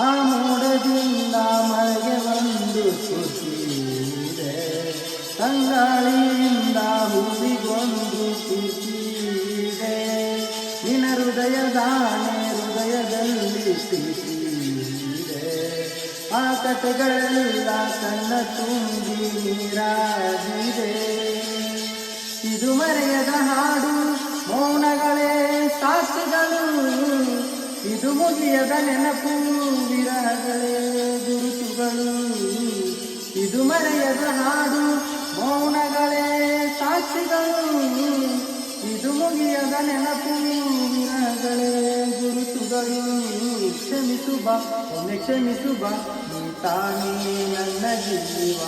ಆ ಮೋಡದಿಂದ ಮಳೆಗೆ ಒಂದು ಖುಷಿಯಿದೆ ತಂಗಾಳಿಯಿಂದ ಹೂವಿಗೊಂದು ಖುಷಿಯಿದೆ ನಿನ ಹೃದಯದಾನೆ ಹೃದಯದಲ್ಲಿ ಪ್ರೀತಿಯಿದೆ ಆ ಕಥೆಗಳೆಲ್ಲ ಕಣ್ಣ ತುಂಬಿ ನೀರಾಗಿದೆ. ಇದು ಮರೆಯದ ಹಾಡು ಮುಗಿಯದ ನೆನಪು ವಿರಹಗಳೇ ಗುರುತುಗಳು. ಇದು ಮರೆಯದ ಹಾಡು, ಮೌನಗಳೇ ಸಾಕ್ಷಿಗಳು. ಇದು ಮುಗಿಯದ ನೆನಪು ವಿರಹಗಳೇ ಗುರುತುಗಳು. ಕ್ಷಮಿಸು ಬಾ ಒಮ್ಮೆ ಕ್ಷಮಿಸುಬ ನೀ ತಾನೇ ನನ್ನ ಜೀವ.